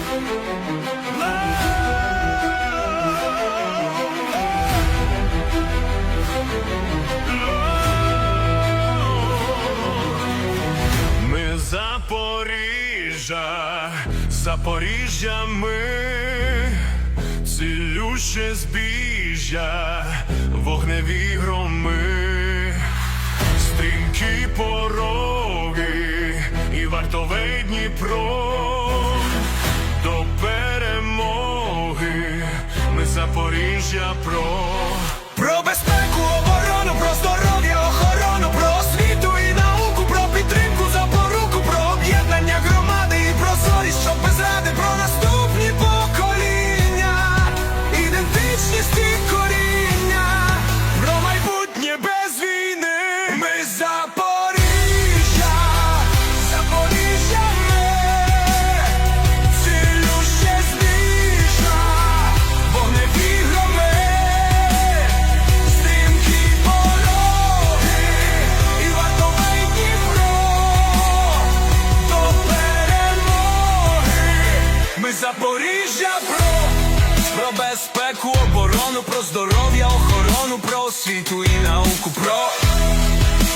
Ми Запоріжжя, Запоріжжя ми, цілюще збіжжя, вогневі громи, стрімкі пороги і вартовий Дніпро Запоріжжя про. Про безпеку, оборону, про здоров'я, охорону, про освіту і науку, про підтримку, запоруку, про об'єднання громади і про совість, щоб без ради, про наступні покоління, ідентичність і коріння, про майбутнє без війни. Ми Запоріжжя, Запоріжжя про, про безпеку, оборону, про здоров'я, охорону, про освіту і науку, про,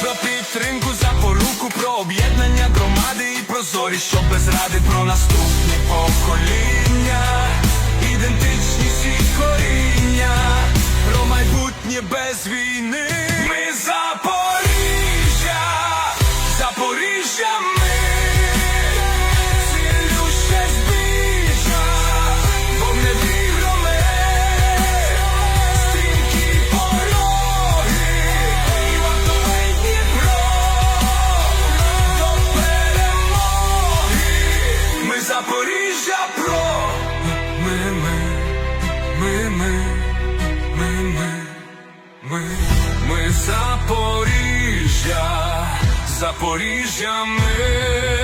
про підтримку, запоруку, про об'єднання громади і прозорість, що без ради про наступні покоління, ідентичність і коріння, про майбутнє без війни. Ми Запоріжжя, Запоріжжя ми, ми Запоріжжя, Запоріжжя ми.